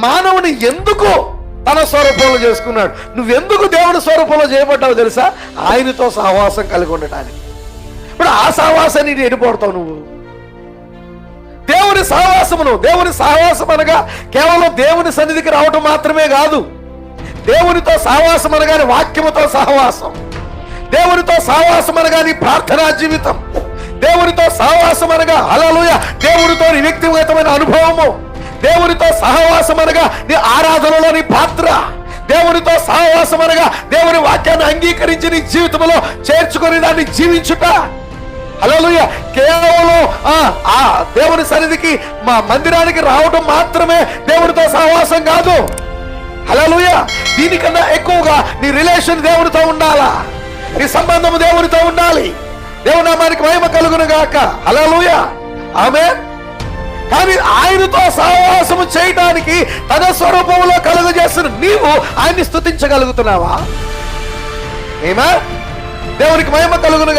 మానవుని ఎందుకు తన స్వరూపంలో చేసుకున్నాడు? నువ్వెందుకు దేవుని స్వరూపంలో చేయబడ్డావు తెలుసా? ఆయనతో సహవాసం కలిగి ఉండటానికి. ఇప్పుడు ఆ సహవాసాన్ని నీకు ఎడిపోడతావు నువ్వు? దేవుని సహవాసమును దేవుని సహవాసం అనగా కేవలం దేవుని సన్నిధికి రావటం మాత్రమే కాదు. దేవునితో సహవాసం అనగానే వాక్యముతో సహవాసం. దేవునితో సహవాసం అనగాని ప్రార్థనా జీవితం. దేవునితో సహవాసం అనగా అలలుయ దేవునితో దేవునితో సహవాసం అనగా నీ ఆరాధనలో నీ పాత్ర. దేవునితో సహవాసం అనగా దేవుని వాక్యాన్ని అంగీకరించి నీ జీవితంలో చేర్చుకొని దాన్ని జీవించుట. హలోయ కేవలం ఆ ఆ దేవుని సన్నిధికి మా మందిరానికి రావడం మాత్రమే దేవునితో సహవాసం కాదు. హలోయ దీనికన్నా ఎక్కువగా నీ రిలేషన్ దేవునితో ఉండాలా? నీ సంబంధం దేవునితో ఉండాలి. దేవునామానికి మహిమ కలుగును గాక. హలోయ ఆమె కానీ ఆయనతో సహవాసము చేయడానికి తన స్వరూపంలో కలుగజేస్తున్న నీవు ఆయన్ని స్థుతించగలుగుతున్నావా ఏమా? దేవునికి మహిమ కలుగునుగా.